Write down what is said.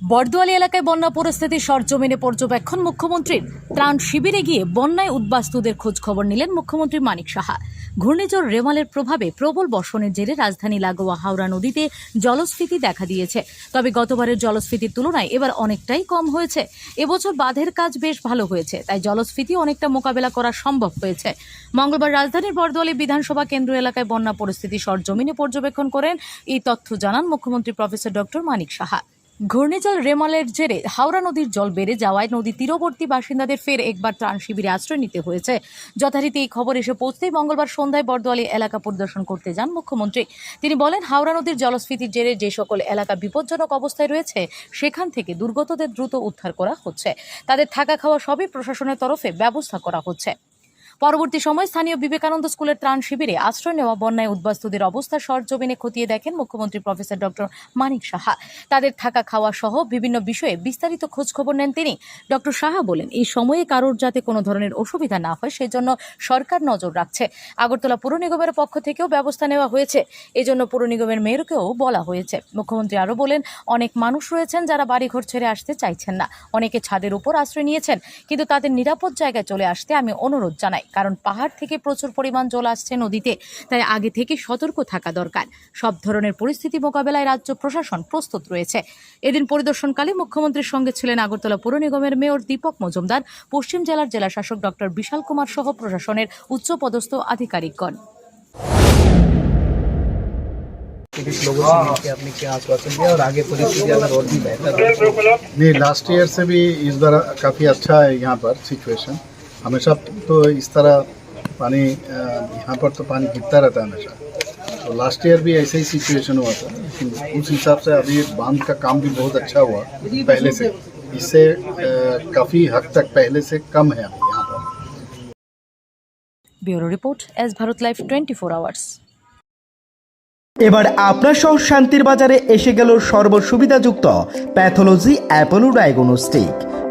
বর্দোয়ালি এলাকায় বন্যা পরিস্থিতি, সরজমিনে পর্যবেক্ষণ, মুখ্যমন্ত্রীর ত্রাণ শিবিরে গিয়ে বন্যায় উদ্বাস্তুদের খোঁজ খবর নিলেন মুখ্যমন্ত্রী মানিক সাহা। ঘূর্ণিঝড় রেমালের প্রভাবে প্রবল বর্ষণের জেরে রাজধানী লাগোয়া হাওড়া নদীতে জলস্ফীতি দেখা দিয়েছে। তবে গতবারের জলস্ফীতির তুলনায় এবার অনেকটাই কম হয়েছে। এবছর বাঁধের কাজ বেশ ভালো হয়েছে, তাই জলস্ফীতি অনেকটা মোকাবেলা করা সম্ভব হয়েছে। মঙ্গলবার রাজধানীর বর্দোয়ালি বিধানসভা কেন্দ্র এলাকায় বন্যা পরিস্থিতি, সরজমিনে পর্যবেক্ষণ করেন এই তথ্য জানান মুখ্যমন্ত্রী প্রফেসর ডক্টর মানিক সাহা। ঘূর্ণিঝড় রেমালের জেরে হাওড়া নদীর জল বেড়ে যাওয়ায় নদী তীরবর্তী বাসিন্দাদের ফের একবার ত্রাণ শিবিরে আশ্রয় নিতে হয়েছে। যথারীতি এই খবর এসে পৌঁছতেই মঙ্গলবার সন্ধ্যায় বর্দোয়ালি এলাকা পরিদর্শন করতে যান মুখ্যমন্ত্রী। তিনি বলেন, হাওড়া নদীর জলস্ফীতির জেরে যে সকল এলাকা বিপজ্জনক অবস্থায় রয়েছে, সেখান থেকে দুর্গতদের দ্রুত উদ্ধার করা হচ্ছে। তাদের থাকা খাওয়া সবই প্রশাসনের তরফে ব্যবস্থা করা হচ্ছে। পরবর্তী সময় স্থানীয় বিবেকানন্দ স্কুলের ত্রাণ শিবিরে আশ্রয় নেওয়া বন্যায় উদ্বাস্তুদের অবস্থা সরজমিনে খতিয়ে দেখেন মুখ্যমন্ত্রী প্রফেসর ডক্টর মানিক সাহা। তাদের থাকা খাওয়া সহ বিভিন্ন বিষয়ে বিস্তারিত খোঁজখবর নেন তিনি। ডক্টর সাহা বলেন, এই সময়ে কারোর যাতে কোনো ধরনের অসুবিধা না হয় সেজন্য সরকার নজর রাখছে। আগরতলা পুর নিগমের পক্ষ থেকেও ব্যবস্থা নেওয়া হয়েছে। এজন্য পুর নিগমের মেয়রকেও বলা হয়েছে। মুখ্যমন্ত্রী আরও বলেন, অনেক মানুষ রয়েছেন যারা বাড়িঘর ছেড়ে আসতে চাইছেন না। অনেকে ছাদের উপর আশ্রয় নিয়েছেন, কিন্তু তাদের নিরাপদ জায়গায় চলে আসতে আমি অনুরোধ জানাই। কারণ পাহাড় থেকে প্রচুর পরিমাণ জল আসছে নদীতে তাই আগে থেকে সতর্ক থাকা দরকার সব ধরনের পরিস্থিতি মোকাবেলায় রাজ্য প্রশাসন প্রস্তুত রয়েছে এদিন পরিদর্শনকালে মুখ্যমন্ত্রীর সঙ্গে ছিলেন আগরতলা পুর নিগমের মেয়র দীপক মজুমদার পশ্চিম জেলার জেলা শাসক ডক্টর বিশাল কুমার সহ প্রশাসনের উচ্চপদস্থ আধিকারিকগণ पीड़ित लोगों से मिलकर आपने क्या आश्वासन दिया और आगे परिस्थिति अगर और भी बेहतर हो नहीं लास्ट ईयर से भी इस बार काफ़ी अच्छा है यहाँ पर सिचुएशन हमेशा तो इस तरह पानी अ, यहाँ पर तो पानी गिरता रहता है हमेशा तो लास्ट ईयर भी ऐसे ही सिचुएशन हुआ था लेकिन उस हिसाब से अभी बांध का काम भी बहुत अच्छा हुआ पहले से इससे काफ़ी हद तक पहले से कम है अभी यहाँ पर bureau report S Bharat live twenty four hours এবার আপনার শহর শান্তির বাজারে এসে গেল সর্বসুবিধাযুক্ত প্যাথোলজি অ্যাপোলো ডায়াগনস্টিক